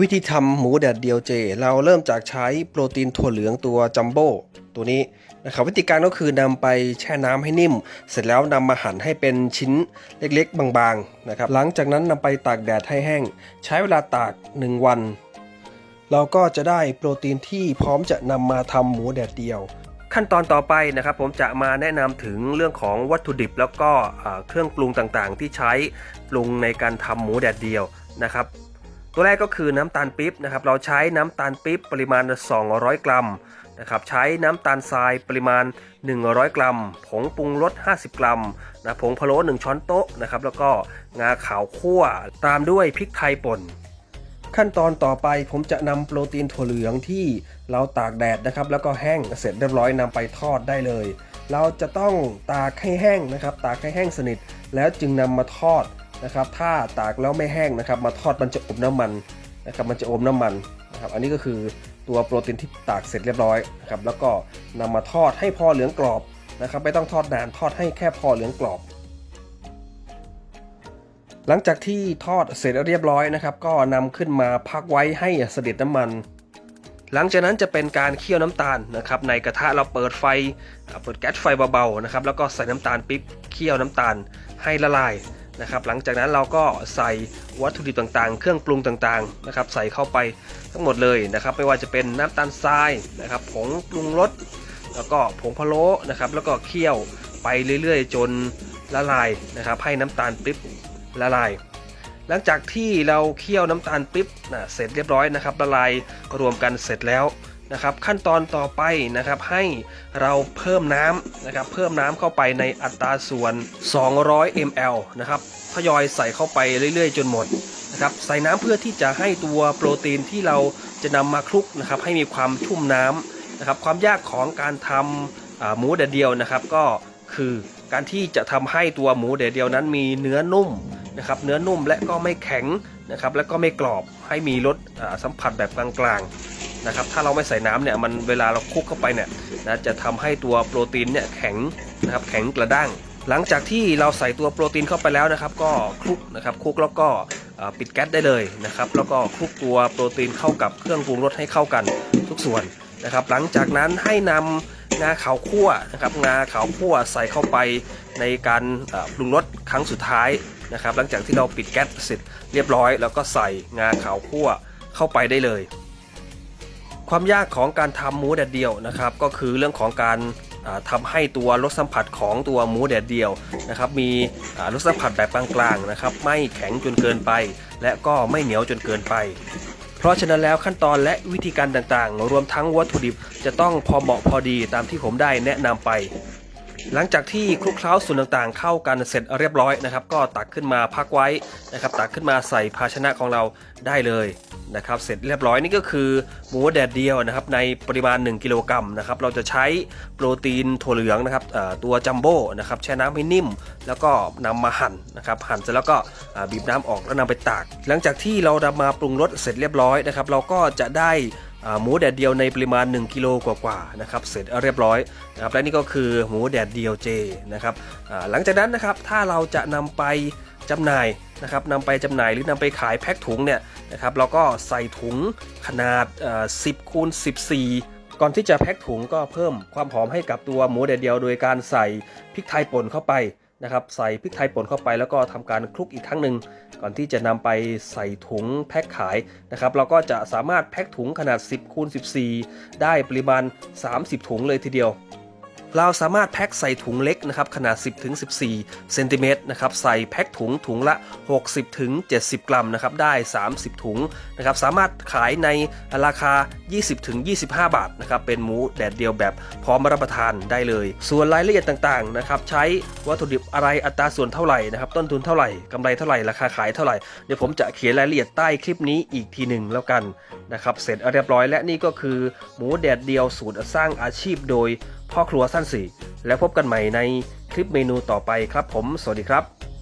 วิธีทำหมูแดดเดียวเจ เราเริ่มจากใช้โปรตีนถั่วเหลืองตัวจัมโบ้ตัวนี้นะครับวิธีการก็คือนำไปแช่น้ำให้นิ่ม เสร็จแล้วนำมาหั่นให้เป็นชิ้นเล็กๆ บางๆนะครับหลังจากนั้นนำไปตากแดดให้แห้ง ใช้เวลาตาก 1 วัน เราก็จะได้โปรตีนที่พร้อมจะนำมาทำหมูแดดเดียว ขั้นตอนต่อไปนะครับผมจะมาแนะนำถึงเรื่องของวัตถุดิบ แล้วก็เครื่องปรุงต่างๆ ที่ใช้ปรุงในการทำหมูแดดเดียวนะครับ ตัวแรกก็คือน้ำตาลปี๊บนะครับเราใช้น้ำตาลปี๊บปริมาณ 200 กรัมนะครับใช้น้ำตาลทรายปริมาณ 100 กรัม ผงปรุงรส 50 กรัมนะผงพะโล้1ช้อนโต๊ะนะครับแล้วก็งาขาวคั่วตามด้วยพริกไทยป่นขั้นตอนต่อไปผมจะนำโปรตีนถั่วเหลืองที่เราตากแดดนะครับ แล้วก็แห้งเสร็จเรียบร้อยนำไปทอดได้เลย เราจะต้องตากให้แห้งนะครับ ตากให้แห้งสนิท แล้วจึงนำมาทอด นะครับถ้าตากแล้วไม่แห้งนะครับ มาทอดมันจะอมน้ำมันนะครับมันจะอมน้ำมันนะครับอันนี้ก็คือตัวโปรตีนที่ตากเสร็จเรียบร้อยนะครับแล้วก็นำมาทอดให้พอเหลืองกรอบนะครับไม่ต้องทอดนานทอดให้แค่พอเหลืองกรอบ หลังจากที่ทอดเสร็จเรียบร้อยนะครับ ก็นำขึ้นมาพักไว้ให้เสด็จน้ำมัน หลังจากนั้นจะเป็นการเคี่ยวน้ำตาลนะครับ ในกระทะเราเปิดไฟเปิดแก๊สไฟเบาๆนะครับแล้วก็ใส่น้ำตาลปิ๊บเคี่ยวน้ำตาลให้ละลาย นะครับหลังจากนั้นเราก็ใส่วัตถุดิบต่างๆ เครื่องปรุงต่างๆนะครับใส่เข้าไปทั้งหมดเลยนะครับไม่ว่าจะเป็นน้ำตาลทรายนะครับผงปรุงรสแล้วก็ผงพะโล้นะครับแล้วก็เคี่ยวไปเรื่อยๆ จนละลายนะครับให้น้ำตาลปิ๊บละลาย หลังจากที่เราเคี่ยวน้ำตาลปิ๊บนะเสร็จเรียบร้อยนะครับละลายรวมกันเสร็จแล้ว นะครับขั้นตอนต่อไปนะครับให้เราเพิ่มน้ำนะครับเพิ่มน้ำเข้าไปในอัตราส่วน 200 ml นะครับทยอยใส่เข้าไปเรื่อยๆ จนหมดนะครับใส่น้ำเพื่อที่จะให้ตัวโปรตีนที่เราจะนำมาคลุกนะครับให้มีความชุ่มน้ำนะครับความยากของการทำอ่าหมูแดดเดียวนะครับก็คือการที่จะทำให้ตัวหมูแดดเดียวนั้นมีเนื้อนุ่มนะครับเนื้อนุ่มและก็ไม่แข็งนะครับและก็ไม่กรอบให้มีรสสัมผัสแบบกลางๆ นะครับถ้าเราไม่ใส่น้ำเนี่ยมันเวลาเราคลุกเข้าไปเนี่ยนะจะทำให้ตัวโปรตีนเนี่ยแข็งนะครับแข็งกระด้าง หลังจากที่เราใส่ตัวโปรตีนเข้าไปแล้วนะครับ ก็คลุกนะครับคลุกแล้วก็ปิดแก๊สได้เลยนะครับแล้วก็คลุกตัวโปรตีนเข้ากับเครื่องปรุงรสให้เข้ากันทุกส่วนนะครับ หลังจากนั้นให้นำงาขาวคั่วนะครับงาขาวคั่วใส่เข้าไปในการปรุงรสครั้งสุดท้ายนะครับ หลังจากที่เราปิดแก๊สเสร็จเรียบร้อย แล้วก็ใส่งาขาวคั่วเข้าไปได้เลย ความยากของการทำหมูแดดเดียวนะครับก็คือเรื่องของการทำาให้ตัวรสสัมผัสของตัวหมูแดดเดียวนะครับมีรสสัมผัสแบบกลางๆนะครับไม่แข็งจนเกินไป และก็ไม่เหนียวจนเกินไป เพราะฉะนั้นแล้วขั้นตอนและวิธีการต่างๆ รวมทั้งวัตถุดิบจะต้องพอเหมาะพอดีตามที่ผมได้แนะนำไป หลังจากที่คลุกเคล้าส่วนต่างๆ เข้ากันเสร็จเรียบร้อยนะครับ ก็ตักขึ้นมาพักไว้นะครับ ตักขึ้นมาใส่ภาชนะของเราได้เลยนะครับ เสร็จเรียบร้อยนี่ก็คือหมูแดดเดียวนะครับ ในปริมาณ 1 กิโลกรัมนะครับ เราจะใช้โปรตีนถั่วเหลืองนะครับตัวจัมโบ้นะครับแช่น้ำให้นิ่ม แล้วก็นำมาหั่นนะครับ หั่นเสร็จแล้วก็บีบน้ำออกแล้วนำไปตาก หลังจากที่เรานำมาปรุงรสเสร็จเรียบร้อยนะครับ เราก็จะได้ หมูแดดเดียวในปริมาณ 1กิโลกว่าๆนะครับเสร็จเรียบร้อยนะครับและนี่ก็คือหมูแดดเดียวเจนะครับหลังจากนั้นนะครับถ้าเราจะนำไปจำหน่ายนะครับนำไปจำหน่ายหรือนำไปขายแพ็คถุงเนี่ยนะครับเราก็ใส่ถุงขนาด 10คูณ14ก่อนที่จะแพ็คถุงก็เพิ่มความหอมให้กับตัวหมูแดดเดียวโดยการใส่พริกไทยป่นเข้าไป นะครับใส่พริกไทยป่นเข้าไปแล้วก็ทำการคลุกอีกครั้งหนึ่งก่อนที่จะนำไปใส่ถุงแพ็คขายนะครับเราก็จะสามารถแพ็คถุงขนาด 10คูณ14 ได้ปริมาณ 30 ถุงเลยทีเดียว เราสามารถแพ็คใส่ถุงเล็กนะครับขนาด 10ถึง14เซนติเมตรนะครับใส่แพ็คถุงถุงละ 60ถึง70 กรัมนะครับได้ 30 ถุงนะครับสามารถขายในราคา 20ถึง25 บาทนะครับเป็นหมูแดดเดียวแบบพร้อมรับประทานได้เลย ส่วนรายละเอียดต่างๆนะครับใช้วัตถุดิบอะไรอัตราส่วนเท่าไหร่นะครับต้นทุนเท่าไหร่กำไรเท่าไหร่ราคาขายเท่าไหร่เดี๋ยวผมจะเขียนรายละเอียดใต้คลิปนี้อีกทีหนึ่งแล้วกันนะครับเสร็จเรียบร้อยและนี่ก็คือหมูแดดเดียวสูตรสร้างอาชีพโดย พ่อครัวสั้นสี่แล้วพบกันใหม่ในคลิปเมนูต่อไปครับผม สวัสดีครับ